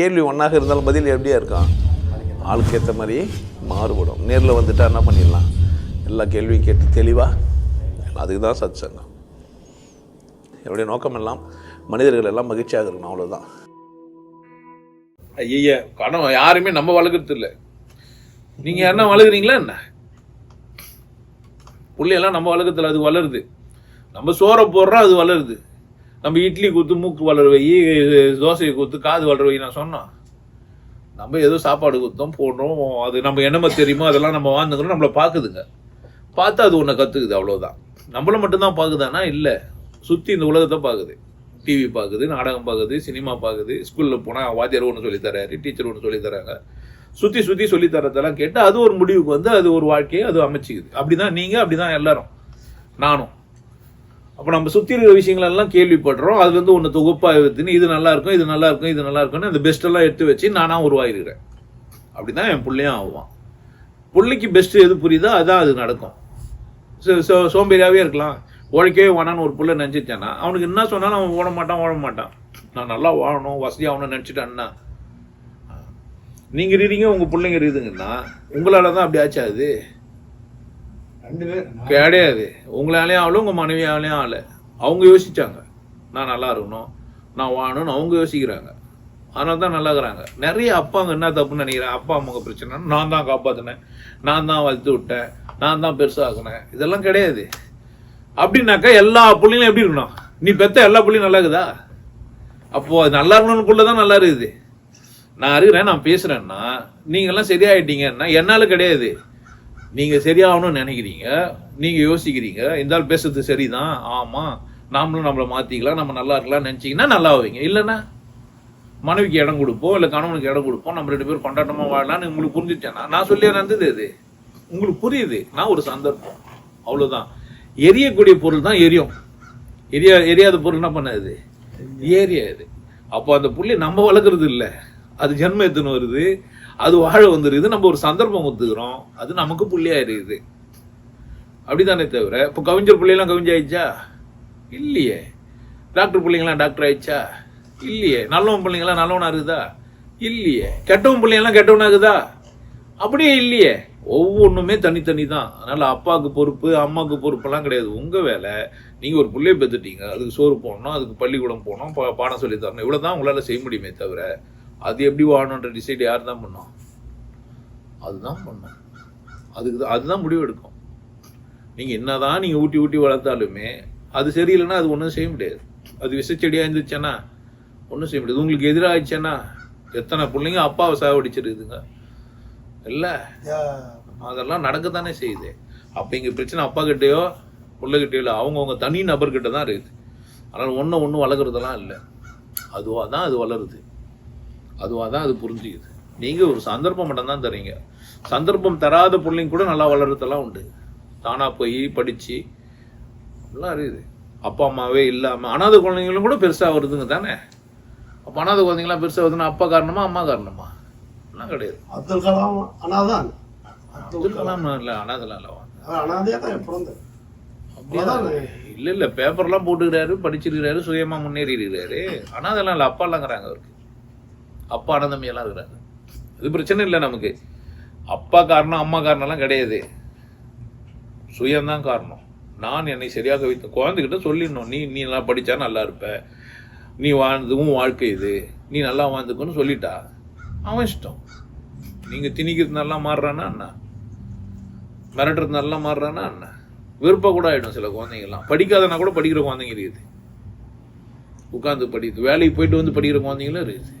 கேள்வி ஒன்றாக இருந்தாலும் பதில் எப்படியா இருக்கான் ஆளுக்கு ஏற்ற மாதிரி மாறுபடும். நேரில் வந்துட்டா என்ன பண்ணிடலாம்? எல்லா கேள்வியும் கேட்டு தெளிவாக அதுக்கு தான் சத் சங்கம் என்னுடைய நோக்கம் எல்லாம் மனிதர்கள் எல்லாம் மகிழ்ச்சியாக இருக்கணும் அவ்வளோதான் ஐய கடன் யாருமே நம்ம வளர்க்குறது இல்லை. நீங்கள் யாருன்னா வளர்க்குறீங்களா என்ன? பிள்ளையெல்லாம் நம்ம வளர்க்கறதுல அது வளருது. நம்ம சோறை போடுறோம் அது வளருது. நம்ம இட்லி குத்து மூக்கு வளர வை தோசையை கொடுத்து காது வளர வை நான் சொன்னோம் நம்ம ஏதோ சாப்பாடு கொடுத்தோம் போடுறோம் அது நம்ம என்னமோ தெரியுமோ அதெல்லாம் நம்ம வாழ்ந்துக்கிறோம் நம்மளை பார்க்குதுங்க. பார்த்து அது ஒன்றை கற்றுக்குது அவ்வளோதான் நம்மளை மட்டும்தான் பார்க்குதானா? இல்லை. சுற்றி இந்த உலகத்தை பார்க்குது. டிவி பார்க்குது நாடகம் பார்க்குது சினிமா பார்க்குது ஸ்கூலில் போனால் வாத்தியார் ஒன்று சொல்லித்தராரு டீச்சர் ஒன்று சொல்லித்தராங்க சுற்றி சுற்றி சொல்லித்தரதெல்லாம் கேட்டு அது ஒரு முடிவுக்கு வந்து அது ஒரு வாழ்க்கையை அது அமைச்சிக்குது. அப்படி தான் நீங்கள் அப்படி தான் எல்லாரும். நானும். அப்போ நம்ம சுற்றி இருக்கிற விஷயங்கள் எல்லாம் கேள்விப்படுறோம் அது வந்து ஒன்று தொகுப்பாக எடுத்துன்னு இது நல்லா இருக்கும் இது நல்லா இருக்கும் இது நல்லா இருக்கும்னு அந்த பெஸ்ட்டெல்லாம் எடுத்து வச்சு நானாக உருவாகிருக்கிறேன். அப்படி தான் என் பிள்ளையும் ஆகுவான். பிள்ளைக்கு பெஸ்ட்டு எது புரியுதோ அதான் அது நடக்கும். சோ- சோ- சோம்பேறியாகவே இருக்கலாம். உழைக்கவே வேணான்னு ஒரு பிள்ளை நினச்சிச்சானா அவனுக்கு என்ன சொன்னாலும் அவன் ஓட மாட்டான் ஓட மாட்டான். நான் நல்லா வாழணும் வசதியாகணும்னு நினச்சிட்டான்னா. நீங்கள் இருக்கீங்க உங்கள் பிள்ளைங்க இருக்குதுங்கன்னா உங்களால் தான் அப்படி ஆச்சு அது. ரெண்டு பேரும் கிடையாது. உங்களாலேயும் ஆகல உங்கள் மனைவியாலேயும் ஆகல. அவங்க யோசிச்சாங்க. நான் நல்லா இருக்கணும் நான் வாழணும்னு அவங்க யோசிக்கிறாங்க. அதனால தான் நல்லா இருக்கிறாங்க. நிறைய அப்பாங்க என்ன தப்புன்னு நினைக்கிறேன். அப்பா அம்மாங்க பிரச்சனை நான் தான் காப்பாற்றினேன் நான் தான் வளர்த்து விட்டேன். நான் தான் பெருசாக்குனேன். இதெல்லாம் கிடையாது. அப்படின்னாக்கா எல்லா பிள்ளைங்களும் எப்படி இருக்கணும்? நீ பெத்த எல்லா புள்ளையும் நல்லா இருக்குதா? அப்போது அது நல்லா இருக்கணும்னு தான் நல்லா இருக்குது. நான் இருக்கிறேன் நான் பேசுகிறேன்னா நீங்கள்லாம் சரியாயிட்டீங்கன்னா என்னால் கிடையாது. நீங்க சரியாகணும்னு நினைக்கிறீங்க நீங்க யோசிக்கிறீங்க இந்த ஆள் பேசுறது சரிதான் ஆமா நாமளும் நம்மளை மாத்திக்கலாம் நம்ம நல்லா இருக்கலாம் நினைச்சீங்கன்னா நல்லா ஆவீங்க. இல்லைன்னா மனைவிக்கு இடம் கொடுப்போம் இல்லை கணவனுக்கு இடம் கொடுப்போம் நம்ம ரெண்டு பேரும் கொண்டாட்டமா வாழலாம்னு உங்களுக்கு புரிஞ்சுச்சேன்னா நான் சொல்லி நடந்தது அது உங்களுக்கு புரியுது? நான் ஒரு சந்தர்ப்பம். அவ்வளவுதான். எரியக்கூடிய பொருள் தான் எரியும். எரியா எரியாத பொருள் என்ன பண்ணாது? ஏரியாது அப்போ அந்த புள்ளி நம்ம வளர்க்குறது இல்லை. அது ஜென்மம் எத்துன்னு வருது. அது வாழ வந்துருது. நம்ம ஒரு சந்தர்ப்பம் ஒத்துக்கிறோம் அது நமக்கு புள்ளியா இருக்குது அப்படிதானே தவிர இப்போ கவிஞர் பிள்ளைலாம் கவிஞர் இல்லையே. டாக்டர் பிள்ளைங்களாம் டாக்டர் ஆயிடுச்சா இல்லையே. நல்லவன் பிள்ளைங்களாம் நல்லவனா இருக்குதா? இல்லையே. கெட்டவன் பிள்ளைங்களாம் கெட்டவனா இருக்குதா? அப்படியே இல்லையே. ஒவ்வொன்றுமே தனித்தனி தான் அதனால் அப்பாவுக்கு பொறுப்பு அம்மாவுக்கு பொறுப்பெல்லாம் கிடையாது. உங்கள் வேலை நீங்கள் ஒரு பிள்ளைய பெற்றுட்டீங்க. அதுக்கு சோறு போடணும் அதுக்கு பள்ளிக்கூடம் போகணும் பா- பாடம் சொல்லி தரணும். இவ்வளோ தான் உங்களால் செய்ய முடியுமே தவிர அது எப்படி வாழணுன்ற டிசைட் யார் தான் பண்ணும் அதுதான் பண்ணும் அதுக்கு தான் அதுதான் முடிவு எடுக்கும். நீங்க என்னதான் நீங்க ஊட்டி ஊட்டி வளர்த்தாலுமே அது சரியில்லைன்னா அது ஒன்றும் செய்ய முடியாது. அது விஷச்செடியா இருந்துச்சுன்னா ஒன்றும் செய்ய முடியாது. உங்களுக்கு எதிராக ஆயிடுச்சுன்னா எத்தனை பிள்ளைங்க அப்பாவை சாவடிச்சிருக்குதுங்க. இல்லை. அதெல்லாம் நடக்கத்தானே செய்யுது. அப்போ இங்கே பிரச்சனை அப்பா கிட்டேயோ பிள்ளைகிட்டயோ இல்லை அவங்கவுங்க தனி நபர்கிட்ட தான் இருக்குது. அதனால் ஒன்று ஒன்றும் வளர்க்குறதெல்லாம் இல்லை. அதுவாக தான் அது வளருது. அதுவாக தான் அது புரிஞ்சுக்குது. நீங்கள் ஒரு சந்தர்ப்பம் மட்டும்தான் தரீங்க சந்தர்ப்பம் தராத பிள்ளைங்க கூட நல்லா வளர்றதெல்லாம் உண்டு. தானாக போய் படித்து எல்லாம் இருக்குது. அப்பா அம்மாவே இல்லாமல் அனாதை குழந்தைங்களும் கூட பெருசாக வருதுங்க தானே? அப்போ அனாதை குழந்தைங்களாம் பெருசாக வருதுன்னா அப்பா காரணமா அம்மா காரணமா? எல்லாம் கிடையாது. அப்துல் கலாம் அனாதான். அப்துல் கலாம் இல்லை அனாதெல்லாம் இல்லை. அவர் அனாதையா தான் அப்படியா? இல்ல இல்ல பேப்பர்லாம் போட்டுக்கிறாரு படிச்சிருக்கிறாரு சுயமா முன்னேறி இருக்கிறாரு ஆனா அதெல்லாம் இல்ல அப்பா இல்லைங்கிறாங்க அவருக்கு. அப்பா அனந்தமி எல்லாம் இருக்கிறாங்க. அது பிரச்சனை இல்லை நமக்கு. அப்பா காரணம் அம்மா காரணம்லாம் கிடையாது. சுயம்தான் காரணம். நான் என்னை சரியாக வைத்த குழந்தைகிட்ட சொல்லிடணும். நீ நீ நல்லா படிச்சா நல்லா இருப்ப. நீ வாழ்ந்ததும் வாழ்க்கை இது. நீ நல்லா வாழ்ந்துக்கன்னு சொல்லிட்டா. அவன் இஷ்டம். நீங்கள் திணிக்கிறது நல்லா மாறுறானா என்ன? மிரட்டுறது நல்லா மாறுறானா என்ன? விருப்பம் கூட ஆயிடும் சில குழந்தைங்கள்லாம். படிக்காதனா கூட படிக்கிற குழந்தைங்க இருக்குது. உட்காந்து படிக்குது வேலைக்கு போயிட்டு வந்து படிக்கிற குழந்தைங்களும் இருக்குது.